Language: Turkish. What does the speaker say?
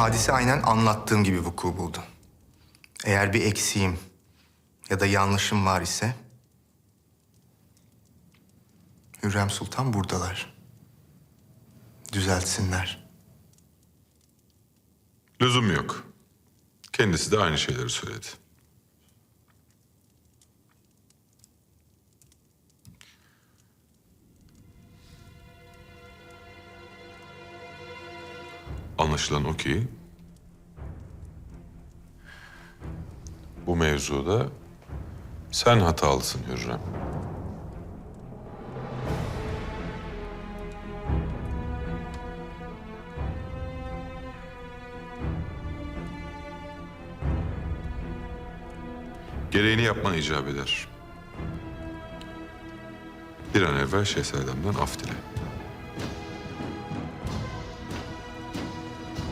Hadise aynen anlattığım gibi vuku buldu. Eğer bir eksiğim ya da yanlışım var ise... Hürrem Sultan buradalar. Düzeltsinler. Lüzum yok. Kendisi de aynı şeyleri söyledi. Anlaşılan o ki bu mevzuda sen hatalısın Hürrem. Gereğini yapman icap eder. Bir an evvel şehzademden af dile.